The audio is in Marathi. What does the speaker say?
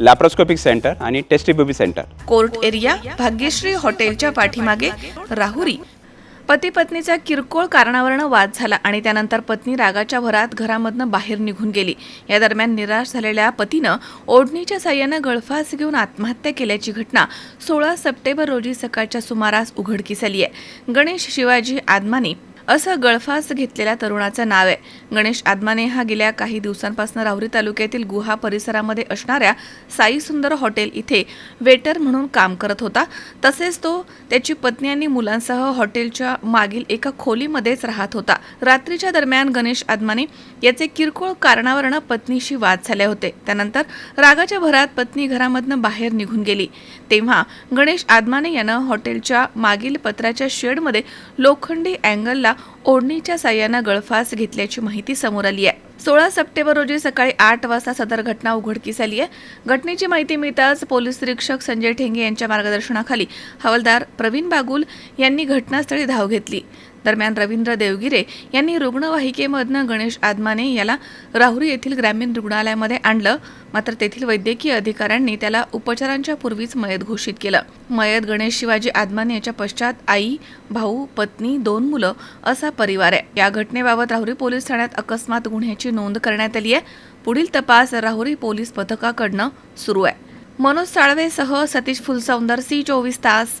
लॅप्रोस्कोपिक सेंटर आणि test tube baby centre court area Bhagyashree हॉटेलच्या पाठीमागे राहुरी. पती पत्नीचा किरकोळ कारणावरनं वाद झाला आणि त्यानंतर पत्नी रागाच्या भरात घरामधनं बाहेर निघून गेली. या दरम्यान निराश झालेल्या पतीनं ओढणीच्या साह्यानं गळफास घेऊन आत्महत्या केल्याची घटना सोळा सप्टेंबर रोजी सकाळच्या सुमारास उघडकीस आली आहे गणेश शिवाजी आदमानी असं गळफास घेतलेल्या तरुणाचं नाव आहे. गणेश आदमाने हा गेल्या काही दिवसांपासून राहुरी तालुक्यातील गुहा परिसरामध्ये असणाऱ्या साई सुंदर हॉटेल इथे वेटर म्हणून काम करत होता. तसेच तो त्याची पत्नी आणि मुलांसह हॉटेलच्या मागील एका खोलीमध्येच राहत होता. रात्रीच्या दरम्यान गणेश आदमाने याचे किरकोळ कारणावरनं पत्नीशी वाद झाले होते. त्यानंतर रागाच्या भरात पत्नी घरामधनं बाहेर निघून गेली. तेव्हा गणेश आदमाने यानं हॉटेलच्या मागील पत्राच्या शेडमध्ये लोखंडी अँगलला ओढणीच्या साह्यानं गळफास घेतल्याची माहिती समोर आली आहे. सोळा सप्टेंबर रोजी सकाळी आठ वाजता सदर घटना उघडकीस आली आहे. घटनेची माहिती मिळताच पोलीस निरीक्षक संजय ठेंगे यांच्या मार्गदर्शनाखाली हवालदार प्रवीण बागुल यांनी घटनास्थळी धाव घेतली. दरम्यान रवींद्र देवगिरे यांनी रुग्णवाहिकेमधनं गणेश आदमाने याला राहुरी येथील ग्रामीण रुग्णालयामध्ये आणलं. मात्र तेथील वैद्यकीय अधिकाऱ्यांनी त्याला उपचारांच्या पूर्वीच मयत घोषित केलं. मयत गणेश शिवाजी आदमाने याच्या पश्चात आई भाऊ पत्नी दोन मुलं असा परिवार आहे. या घटनेबाबत राहुरी पोलीस ठाण्यात अकस्मात गुन्ह्याची नोंद करण्यात आली आहे. पुढील तपास राहुरी पोलीस पथकाकडनं सुरू आहे. मनोज साळवेसह सतीश फुलसौंदर सी चोवीस तास.